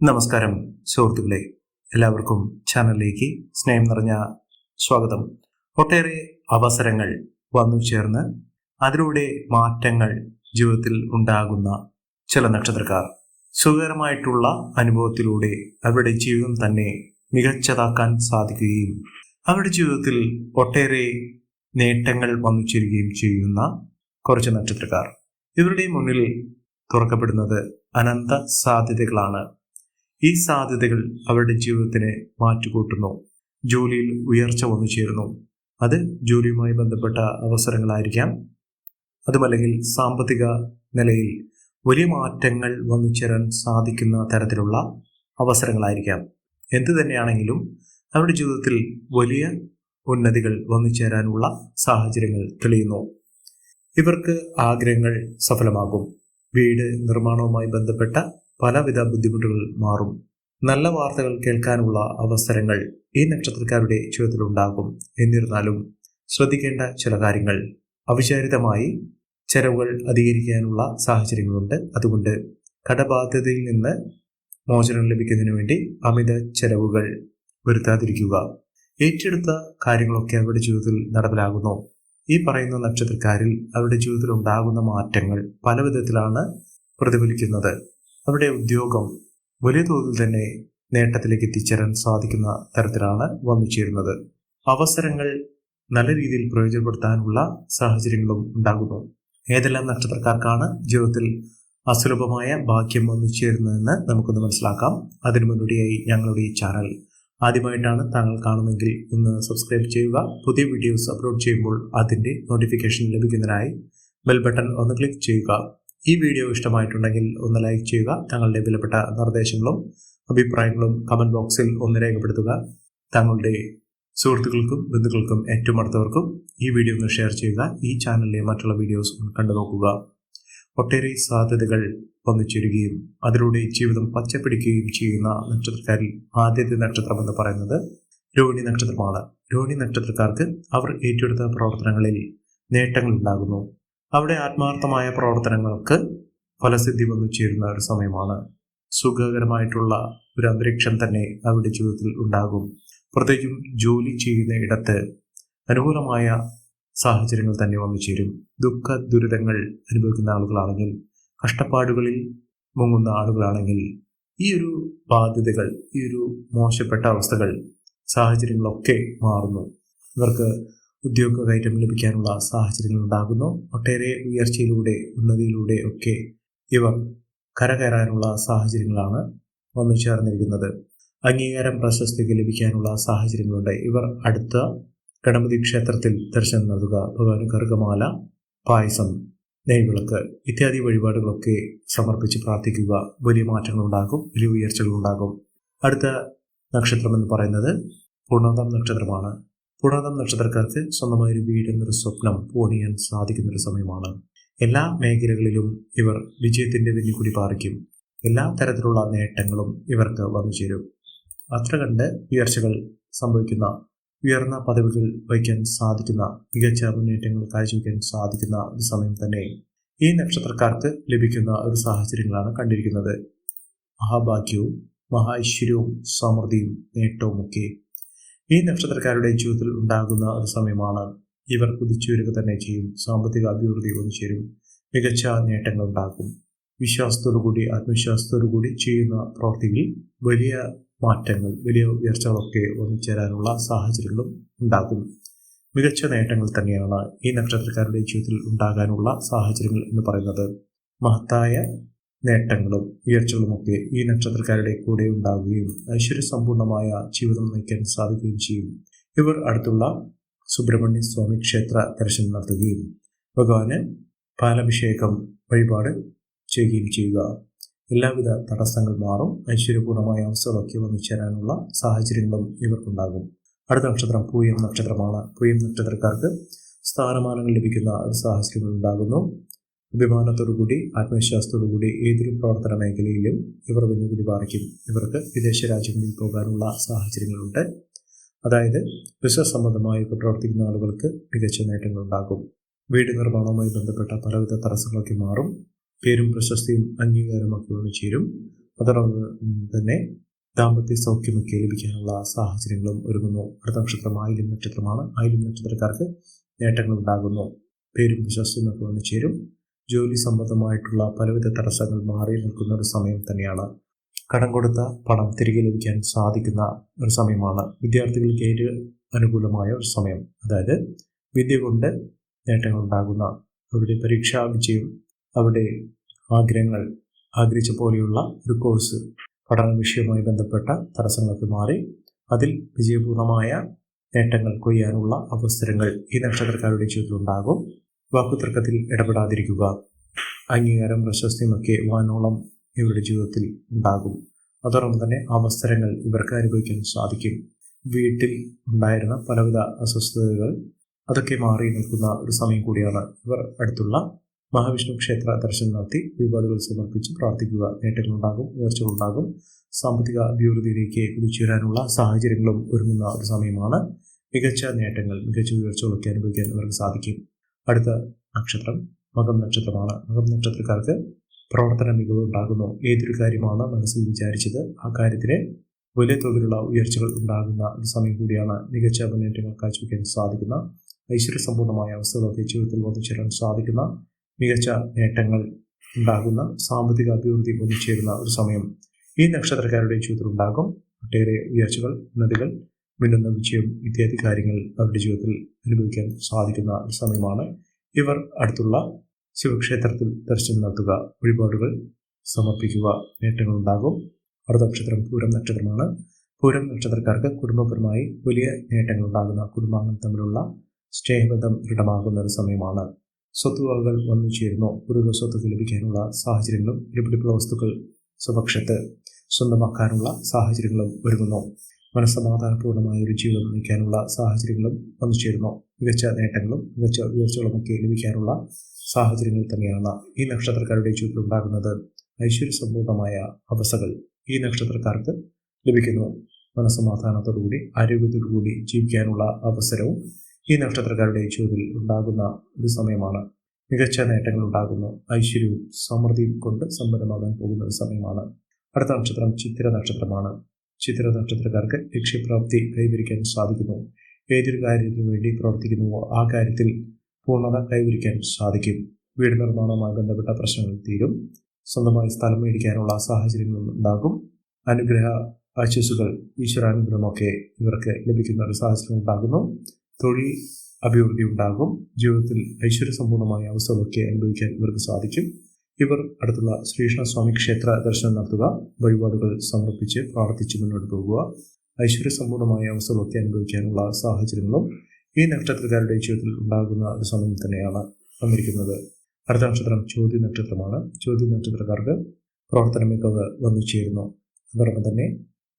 നമസ്കാരം സുഹൃത്തുക്കളെ. എല്ലാവർക്കും ചാനലിലേക്ക് സ്നേഹം നിറഞ്ഞ സ്വാഗതം. ഒട്ടേറെ അവസരങ്ങൾ വന്നു ചേർന്ന് അതിലൂടെ മാറ്റങ്ങൾ ജീവിതത്തിൽ ഉണ്ടാകുന്ന ചില നക്ഷത്രക്കാർ. സുഖകരമായിട്ടുള്ള അനുഭവത്തിലൂടെ അവരുടെ ജീവിതം തന്നെ മികച്ചതാക്കാൻ സാധിക്കുകയും അവരുടെ ജീവിതത്തിൽ ഒട്ടേറെ നേട്ടങ്ങൾ വന്നു ചേരുകയും ചെയ്യുന്ന കുറച്ച് നക്ഷത്രക്കാർ. ഇവരുടെ മുന്നിൽ തുറക്കപ്പെടുന്നത് അനന്ത സാധ്യതകളാണ്. ഈ സാധ്യതകൾ അവരുടെ ജീവിതത്തിനെ മാറ്റുകൂട്ടുന്നു. ജോലിയിൽ ഉയർച്ച വന്നു ചേരുന്നു. അത് ജോലിയുമായി ബന്ധപ്പെട്ട അവസരങ്ങളായിരിക്കാം. അതുമല്ലെങ്കിൽ സാമ്പത്തിക നിലയിൽ വലിയ മാറ്റങ്ങൾ വന്നു ചേരാൻ സാധിക്കുന്ന തരത്തിലുള്ള അവസരങ്ങളായിരിക്കാം. എന്തു തന്നെയാണെങ്കിലും അവരുടെ ജീവിതത്തിൽ വലിയ ഉന്നതികൾ വന്നു ചേരാനുള്ള സാഹചര്യങ്ങൾ തെളിയുന്നു. ഇവർക്ക് ആഗ്രഹങ്ങൾ സഫലമാകും. വീട് നിർമ്മാണവുമായി ബന്ധപ്പെട്ട പലവിധ ബുദ്ധിമുട്ടുകൾ മാറും. നല്ല വാർത്തകൾ കേൾക്കാനുള്ള അവസരങ്ങൾ ഈ നക്ഷത്രക്കാരുടെ ജീവിതത്തിൽ ഉണ്ടാകും. എന്നിരുന്നാലും ശ്രദ്ധിക്കേണ്ട ചില കാര്യങ്ങൾ. അവിചാരിതമായി ചെലവുകൾ അധികരിക്കാനുള്ള സാഹചര്യങ്ങളുണ്ട്. അതുകൊണ്ട് കടബാധ്യതയിൽ നിന്ന് മോചനം ലഭിക്കുന്നതിന് വേണ്ടി അമിത ചെലവുകൾ വരുത്താതിരിക്കുക. ഏറ്റെടുത്ത കാര്യങ്ങളൊക്കെ അവരുടെ ജീവിതത്തിൽ നടപ്പിലാകുന്നു. ഈ പറയുന്ന നക്ഷത്രക്കാരിൽ അവരുടെ ജീവിതത്തിൽ ഉണ്ടാകുന്ന മാറ്റങ്ങൾ പല വിധത്തിലാണ് പ്രതിഫലിക്കുന്നത്. അവരുടെ ഉദ്യോഗം വലിയ തോതിൽ തന്നെ നേട്ടത്തിലേക്ക് എത്തിച്ചേരാൻ സാധിക്കുന്ന തരത്തിലാണ് വന്നു ചേരുന്നത് അവസരങ്ങൾ നല്ല രീതിയിൽ പ്രയോജനപ്പെടുത്താനുള്ള സാഹചര്യങ്ങളും ഉണ്ടാകുന്നു. ഏതെല്ലാം നക്ഷത്രക്കാർക്കാണ് ജീവിതത്തിൽ അസുലഭമായ ഭാഗ്യം വന്നു ചേരുന്നതെന്ന് നമുക്കൊന്ന് മനസ്സിലാക്കാം. അതിനു മുന്നോടിയായി ഞങ്ങളുടെ ഈ ചാനൽ ആദ്യമായിട്ടാണ് താങ്കൾ കാണുന്നതെങ്കിൽ ഒന്ന് സബ്സ്ക്രൈബ് ചെയ്യുക. പുതിയ വീഡിയോസ് അപ്ലോഡ് ചെയ്യുമ്പോൾ അതിന്റെ നോട്ടിഫിക്കേഷൻ ലഭിക്കുന്നതിനായി ബെൽ ബട്ടൺ ഒന്ന് ക്ലിക്ക് ചെയ്യുക. ഈ വീഡിയോ ഇഷ്ടമായിട്ടുണ്ടെങ്കിൽ ഒന്ന് ലൈക്ക് ചെയ്യുക തങ്ങളുടെ വിലപ്പെട്ട നിർദ്ദേശങ്ങളും അഭിപ്രായങ്ങളും കമന്റ് ബോക്സിൽ ഒന്ന് രേഖപ്പെടുത്തുക. തങ്ങളുടെ സുഹൃത്തുക്കൾക്കും ബന്ധുക്കൾക്കും ഏറ്റവും അടുത്തവർക്കും ഈ വീഡിയോ ഒന്ന് ഷെയർ ചെയ്യുക ഈ ചാനലിലെ മറ്റുള്ള വീഡിയോസ് കണ്ടു നോക്കുക. ഒട്ടേറെ സാധ്യതകൾ വന്നിച്ചേരുകയും അതിലൂടെ ജീവിതം പച്ചപ്പിടിക്കുകയും ചെയ്യുന്ന നക്ഷത്രക്കാരിൽ ആദ്യത്തെ നക്ഷത്രം എന്ന് പറയുന്നത് രോഹിണി നക്ഷത്രമാണ്. രോഹിണി നക്ഷത്രക്കാർക്ക് അവർ ഏറ്റെടുത്ത പ്രവർത്തനങ്ങളിൽ നേട്ടങ്ങൾ ഉണ്ടാകുന്നു. അവിടെ ആത്മാർത്ഥമായ പ്രവർത്തനങ്ങൾക്ക് ഫലസിദ്ധി വന്നു ചേരുന്ന ഒരു സമയമാണ്. സുഖകരമായിട്ടുള്ള ഒരു അന്തരീക്ഷം തന്നെ അവരുടെ ജീവിതത്തിൽ ഉണ്ടാകും. പ്രത്യേകിച്ചും ജോലി ചെയ്യുന്ന ഇടത്ത് അനുകൂലമായ സാഹചര്യങ്ങൾ തന്നെ വന്നു ചേരും. ദുഃഖ ദുരിതങ്ങൾ അനുഭവിക്കുന്ന ആളുകളാണെങ്കിൽ കഷ്ടപ്പാടുകളിൽ മുങ്ങുന്ന ആളുകളാണെങ്കിൽ ഈ ഒരു ബാധ്യതകൾ ഈ ഒരു മോശപ്പെട്ട അവസ്ഥകൾ സാഹചര്യങ്ങളൊക്കെ മാറുന്നു. ഇവർക്ക് ഉദ്യോഗ കയറ്റം ലഭിക്കാനുള്ള സാഹചര്യങ്ങൾ ഉണ്ടാകുന്നു. ഒട്ടേറെ ഉയർച്ചയിലൂടെ ഉന്നതിയിലൂടെ ഒക്കെ ഇവർ കരകയറാനുള്ള സാഹചര്യങ്ങളാണ് വന്നു ചേർന്നിരിക്കുന്നത്. അംഗീകാരം പ്രശസ്തിക്ക് ലഭിക്കാനുള്ള സാഹചര്യങ്ങളുണ്ട്. ഇവർ അടുത്ത ഗണപതി ക്ഷേത്രത്തിൽ ദർശനം നൽകുക ഭഗവാൻ കറുകമാല പായസം നെയ്വിളക്ക് ഇത്യാദി വഴിപാടുകളൊക്കെ സമർപ്പിച്ച് പ്രാർത്ഥിക്കുക. വലിയ മാറ്റങ്ങൾ ഉണ്ടാകും വലിയ ഉയർച്ചകൾ ഉണ്ടാകും അടുത്ത നക്ഷത്രം എന്ന് പറയുന്നത് പൂർണതം നക്ഷത്രമാണ്. പൂർണതം നക്ഷത്രക്കാർക്ക് സ്വന്തമായ ഒരു വീട് എന്നൊരു സ്വപ്നം സാധിക്കുന്ന ഒരു സമയമാണ്. എല്ലാ മേഖലകളിലും ഇവർ വിജയത്തിന്റെ വെല്ലുകുടി പാറിക്കും. എല്ലാ തരത്തിലുള്ള നേട്ടങ്ങളും ഇവർക്ക് വന്നു ചേരും. അത്ര കണ്ട് ഉയർച്ചകൾ സംഭവിക്കുന്ന ഉയർന്ന പദവികൾ വഹിക്കാൻ സാധിക്കുന്ന മികച്ച മുന്നേറ്റങ്ങൾ കാഴ്ചവെക്കാൻ സാധിക്കുന്ന ഒരു സമയം തന്നെ ഈ നക്ഷത്രക്കാർക്ക് ലഭിക്കുന്ന ഒരു സാഹചര്യങ്ങളാണ് കണ്ടിരിക്കുന്നത്. മഹാഭാഗ്യവും മഹാ ഐശ്വര്യവും സമൃദ്ധിയും നേട്ടവും ഒക്കെ ഈ നക്ഷത്രക്കാരുടെ ജീവിതത്തിൽ ഉണ്ടാകുന്ന ഒരു സമയമാണ് ഇവർ കുതിച്ചുയരുക തന്നെ ചെയ്യും. സാമ്പത്തിക അഭിവൃദ്ധി വന്നു ചേരും. മികച്ച നേട്ടങ്ങൾ ഉണ്ടാക്കും. വിശ്വാസത്തോടുകൂടി ആത്മവിശ്വാസത്തോടുകൂടി ചെയ്യുന്ന പ്രവൃത്തിയിൽ വലിയ മാറ്റങ്ങൾ വലിയ ഉയർച്ചകളൊക്കെ ഒന്നിച്ചേരാനുള്ള സാഹചര്യങ്ങളും ഉണ്ടാകും. മികച്ച നേട്ടങ്ങൾ തന്നെയാണ് ഈ നക്ഷത്രക്കാരുടെ ജീവിതത്തിൽ ഉണ്ടാകാനുള്ള സാഹചര്യങ്ങൾ എന്ന് പറയുന്നത്. മഹത്തായ നേട്ടങ്ങളും ഉയർച്ചകളുമൊക്കെ ഈ നക്ഷത്രക്കാരുടെ കൂടെ ഉണ്ടാവുകയും ഐശ്വര്യസമ്പൂർണമായ ജീവിതം നയിക്കാൻ സാധിക്കുകയും ചെയ്യും. ഇവർ അടുത്തുള്ള സുബ്രഹ്മണ്യ സ്വാമി ക്ഷേത്ര ദർശനം നടത്തുകയും ഭഗവാന് പാലഭിഷേകം വഴിപാട് ചെയ്യുകയും ചെയ്യുക. എല്ലാവിധ തടസ്സങ്ങൾ മാറും. ഐശ്വര്യപൂർണമായ അവസ്ഥകളൊക്കെ വന്നു ചേരാനുള്ള സാഹചര്യങ്ങളും ഇവർക്കുണ്ടാകും. അടുത്ത നക്ഷത്രം പൂയം നക്ഷത്രമാണ്. പൂയം നക്ഷത്രക്കാർക്ക് സ്ഥാനമാനങ്ങൾ ലഭിക്കുന്ന ഒരു സാഹചര്യങ്ങൾ ഉണ്ടാകുന്നു. അഭിമാനത്തോടുകൂടി ആത്മവിശ്വാസത്തോടുകൂടി ഏതൊരു പ്രവർത്തന മേഖലയിലും ഇവർ വെല്ലുവിളി പാറിക്കും ഇവർക്ക് വിദേശ രാജ്യങ്ങളിൽ പോകാനുള്ള സാഹചര്യങ്ങളുണ്ട്. അതായത് ബിസിനസ് സംബന്ധമായൊക്കെ പ്രവർത്തിക്കുന്ന ആളുകൾക്ക് മികച്ച നേട്ടങ്ങൾ ഉണ്ടാകും. വീട് നിർമ്മാണവുമായി ബന്ധപ്പെട്ട പലവിധ തടസ്സങ്ങളൊക്കെ മാറും. പേരും പ്രശസ്തിയും അംഗീകാരമൊക്കെ ഒന്ന് ചേരും. അതോടൊപ്പം തന്നെ ദാമ്പത്യ സൗഖ്യമൊക്കെ ലഭിക്കാനുള്ള സാഹചര്യങ്ങളും ഒരുങ്ങുന്നു. അടുത്ത നക്ഷത്രം ആയിലും നക്ഷത്രമാണ്. ആയിലും നക്ഷത്രക്കാർക്ക് നേട്ടങ്ങൾ ഉണ്ടാകുന്നു. പേരും പ്രശസ്തിയും ഒക്കെ വന്നു ചേരും. ജോലി സംബന്ധമായിട്ടുള്ള പലവിധ തടസ്സങ്ങൾ മാറി നിൽക്കുന്ന ഒരു സമയം തന്നെയാണ്. കടം കൊടുത്ത പണം തിരികെ ലഭിക്കാൻ സാധിക്കുന്ന ഒരു സമയമാണ്. വിദ്യാർത്ഥികൾക്ക് ഏറ്റവും അനുകൂലമായ ഒരു സമയം? അതായത് വിദ്യ കൊണ്ട് നേട്ടങ്ങൾ ഉണ്ടാകുന്ന അവരുടെ പരീക്ഷാ വിജയം അവരുടെ ആഗ്രഹങ്ങൾ ആഗ്രഹിച്ച പോലെയുള്ള ഒരു കോഴ്സ് പഠന വിഷയവുമായി ബന്ധപ്പെട്ട തടസ്സങ്ങൾക്ക് മാറി അതിൽ വിജയപൂർണമായ നേട്ടങ്ങൾ കൊയ്യാനുള്ള അവസരങ്ങൾ ഈ നക്ഷത്രക്കാരുടെ ജീവിതത്തിൽ ഉണ്ടാകും വാക്കുതർക്കത്തിൽ ഇടപെടാതിരിക്കുക. അംഗീകാരം പ്രശസ്തിയുമൊക്കെ വാനോളം ഇവരുടെ ജീവിതത്തിൽ ഉണ്ടാകും. അതോടൊപ്പം തന്നെ അവസരങ്ങൾ ഇവർക്ക് അനുഭവിക്കാൻ സാധിക്കും. വീട്ടിൽ ഉണ്ടായിരുന്ന പലവിധ അസ്വസ്ഥതകൾ അതൊക്കെ മാറി നിൽക്കുന്ന ഒരു സമയം കൂടിയാണ് ഇവർ അടുത്തുള്ള മഹാവിഷ്ണു ക്ഷേത്ര ദർശനം നടത്തി വഴിപാടുകൾ സമർപ്പിച്ച് പ്രാർത്ഥിക്കുക. നേട്ടങ്ങളുണ്ടാകും ഉയർച്ചകളുണ്ടാകും. സാമ്പത്തിക അഭിവൃദ്ധിയിലേക്ക് കുതിച്ചുവരാനുള്ള സാഹചര്യങ്ങളും ഒരുങ്ങുന്ന ഒരു സമയമാണ്. മികച്ച നേട്ടങ്ങൾ മികച്ച ഉയർച്ചകളൊക്കെ അനുഭവിക്കാൻ ഇവർക്ക് സാധിക്കും. അടുത്ത നക്ഷത്രം മകം നക്ഷത്രമാണ്. മകം നക്ഷത്രക്കാർക്ക് പ്രവർത്തന മികവ് ഉണ്ടാകുന്നു. ഏതൊരു കാര്യമാണ് മനസ്സിൽ വിചാരിച്ചത്? ആ കാര്യത്തിന് വലിയ തോതിലുള്ള ഉയർച്ചകൾ ഉണ്ടാകുന്ന ഒരു സമയം കൂടിയാണ് മികച്ച മുന്നേറ്റങ്ങൾ കാഴ്ചവെക്കാൻ സാധിക്കുന്ന ഐശ്വര്യസമ്പൂർണമായ അവസ്ഥകളൊക്കെ ജീവിതത്തിൽ വന്നു ചേരാൻ സാധിക്കുന്ന മികച്ച നേട്ടങ്ങൾ ഉണ്ടാകുന്ന സാമ്പത്തിക അഭിവൃദ്ധി ഒന്നിച്ചേരുന്ന ഒരു സമയം ഈ നക്ഷത്രക്കാരുടെ ജീവിതത്തിൽ ഉണ്ടാകും. ഒട്ടേറെ ഉയർച്ചകൾ ഉന്നതികൾ മിന്നുന്ന വിജയം ഇത്യാദി കാര്യങ്ങൾ അവരുടെ ജീവിതത്തിൽ അനുഭവിക്കാൻ സാധിക്കുന്ന സമയമാണ്. ഇവർ അടുത്തുള്ള ശിവക്ഷേത്രത്തിൽ ദർശനം നടത്തുക വഴിപാടുകൾ സമർപ്പിക്കുക നേട്ടങ്ങൾ ഉണ്ടാകും അടുത്ത നക്ഷത്രം പൂരം നക്ഷത്രമാണ്. പൂരം നക്ഷത്രക്കാർക്ക് കുടുംബപരമായി വലിയ നേട്ടങ്ങൾ ഉണ്ടാകുന്ന കുടുംബാംഗങ്ങൾ തമ്മിലുള്ള സ്നേഹബന്ധം ദൃഢമാകുന്ന ഒരു സമയമാണ്. സ്വത്തുവകകൾ വന്നു ചേരുന്നു. ഒരു സ്വത്തുക്കൾ ലഭിക്കാനുള്ള സാഹചര്യങ്ങളും ഇരപ്പിടിപ്പുള്ള വസ്തുക്കൾ സ്വപക്ഷത്ത് സ്വന്തമാക്കാനുള്ള സാഹചര്യങ്ങളും ഒരുങ്ങുന്നു. മനസ്സമാധാനപൂർണമായ ഒരു ജീവിതം നയിക്കാനുള്ള സാഹചര്യങ്ങളും വന്നു ചേരുന്നു മികച്ച നേട്ടങ്ങളും മികച്ച ഉയർച്ചകളുമൊക്കെ ലഭിക്കാനുള്ള സാഹചര്യങ്ങൾ തന്നെയാണ് ഈ നക്ഷത്രക്കാരുടെ ജീവിതത്തിൽ ഉണ്ടാകുന്നത്. ഐശ്വര്യ ഐശ്വര്യസമ്പൂർണമായ അവസ്ഥകൾ ഈ നക്ഷത്രക്കാർക്ക് ലഭിക്കുന്നു. മനസ്സമാധാനത്തോടുകൂടി ആരോഗ്യത്തോടുകൂടി ജീവിക്കാനുള്ള അവസരവും ഈ നക്ഷത്രക്കാരുടെ ജീവിതത്തിൽ ഉണ്ടാകുന്ന ഒരു സമയമാണ്. മികച്ച നേട്ടങ്ങൾ ഉണ്ടാകുന്നു. ഐശ്വര്യവും സമൃദ്ധിയും കൊണ്ട് സമ്പന്നമാകാൻ പോകുന്ന ഒരു സമയമാണ്. അടുത്ത നക്ഷത്രം ചിത്തിര നക്ഷത്രമാണ്. ചിത്തിര നക്ഷത്രക്കാർക്ക് ലക്ഷ്യപ്രാപ്തി കൈവരിക്കാൻ സാധിക്കുന്നു. ഏതൊരു കാര്യത്തിനു വേണ്ടി പ്രവർത്തിക്കുന്നുവോ ആ കാര്യത്തിൽ പൂർണത കൈവരിക്കാൻ സാധിക്കും. വീട് നിർമ്മാണവുമായി ബന്ധപ്പെട്ട പ്രശ്നങ്ങൾ തീരും. സ്വന്തമായി സ്ഥലം മേടിക്കാനുള്ള സാഹചര്യങ്ങൾ ഉണ്ടാകും. അനുഗ്രഹ ആശസ്സുകൾ ഈശ്വരാനുഗ്രഹമൊക്കെ ഇവർക്ക് ലഭിക്കുന്ന ഒരു സാഹചര്യം ഉണ്ടാകുന്നു. തൊഴിൽ അഭിവൃദ്ധി ഉണ്ടാകും. ജീവിതത്തിൽ ഐശ്വര്യസമ്പൂർണമായ അവസ്ഥകളൊക്കെ അനുഭവിക്കാൻ ഇവർക്ക് സാധിക്കും. ഇവർ അടുത്തുള്ള ശ്രീകൃഷ്ണസ്വാമി ക്ഷേത്ര ദർശനം നടത്തുക വഴിപാടുകൾ സമർപ്പിച്ച് പ്രാർത്ഥിച്ച് മുന്നോട്ട് പോകുക ഐശ്വര്യസമ്പൂർണമായ അവസ്ഥകളൊക്കെ അനുഭവിക്കാനുള്ള സാഹചര്യങ്ങളും ഈ നക്ഷത്രക്കാരുടെ ജീവിതത്തിൽ ഉണ്ടാകുന്ന ഒരു സമയം തന്നെയാണ് വന്നിരിക്കുന്നത് അടുത്ത നക്ഷത്രം ചോദ്യ നക്ഷത്രമാണ്. ചോദ്യ നക്ഷത്രക്കാർക്ക് പ്രവർത്തന മികവ് വന്നു ചേരുന്നു. അതോടൊപ്പം തന്നെ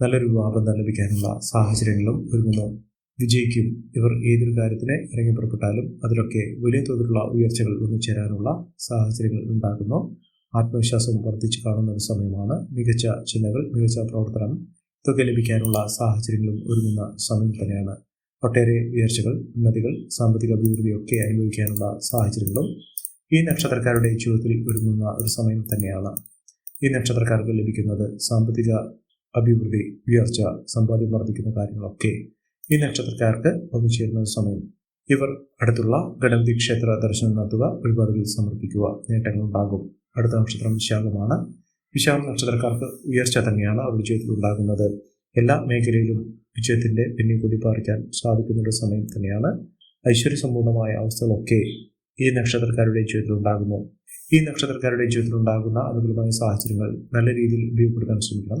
നല്ലൊരു വിവാഹം ലഭിക്കാനുള്ള സാഹചര്യങ്ങളും ഒരുങ്ങുന്നു. വിജയിക്കും. ഇവർ ഏതൊരു കാര്യത്തിന് ഇറങ്ങി പുറപ്പെട്ടാലും അതിലൊക്കെ വലിയ തോതിലുള്ള ഉയർച്ചകൾ ഒന്നിച്ചേരാനുള്ള സാഹചര്യങ്ങൾ ഉണ്ടാകുന്നു. ആത്മവിശ്വാസം വർദ്ധിച്ചു കാണുന്ന ഒരു സമയമാണ് മികച്ച ചിന്തകൾ മികച്ച പ്രവർത്തനം ഇതൊക്കെ ലഭിക്കാനുള്ള സാഹചര്യങ്ങളും ഒരുങ്ങുന്ന സമയം തന്നെയാണ്. ഒട്ടേറെ ഉയർച്ചകൾ ഉന്നതികൾ സാമ്പത്തിക അഭിവൃദ്ധിയൊക്കെ അനുഭവിക്കാനുള്ള സാഹചര്യങ്ങളും ഈ നക്ഷത്രക്കാരുടെ ജീവിതത്തിൽ ഒരുങ്ങുന്ന ഒരു സമയം തന്നെയാണ്. ഈ നക്ഷത്രക്കാർക്ക് ലഭിക്കുന്നത് സാമ്പത്തിക അഭിവൃദ്ധി ഉയർച്ച സമ്പാദ്യം വർദ്ധിക്കുന്ന കാര്യങ്ങളൊക്കെ ഈ നക്ഷത്രക്കാർക്ക് വന്നു ചേരുന്ന സമയം. ഇവർ അടുത്തുള്ള ഗണപതി ക്ഷേത്ര ദർശനം നടത്തുക വഴിപാടുകൾ സമർപ്പിക്കുക നേട്ടങ്ങൾ ഉണ്ടാകും അടുത്ത നക്ഷത്രം വിശാഖമാണ്. വിശാഖ നക്ഷത്രക്കാർക്ക് ഉയർച്ച തന്നെയാണ് അവരുടെ ജീവിതത്തിൽ ഉണ്ടാകുന്നത്. എല്ലാ മേഖലയിലും വിജയത്തിന്റെ പിന്നിൽ കൂടി പാറിക്കാൻ സാധിക്കുന്ന ഒരു സമയം തന്നെയാണ്. ഐശ്വര്യ ഐശ്വര്യസമ്പൂർണമായ അവസ്ഥകളൊക്കെ ഈ നക്ഷത്രക്കാരുടെ ജീവിതത്തിൽ ഉണ്ടാകുന്നു. ഈ നക്ഷത്രക്കാരുടെ ജീവിതത്തിൽ ഉണ്ടാകുന്ന അനുകൂലമായ സാഹചര്യങ്ങൾ നല്ല രീതിയിൽ ഉപയോഗപ്പെടുത്താൻ ശ്രമിക്കണം.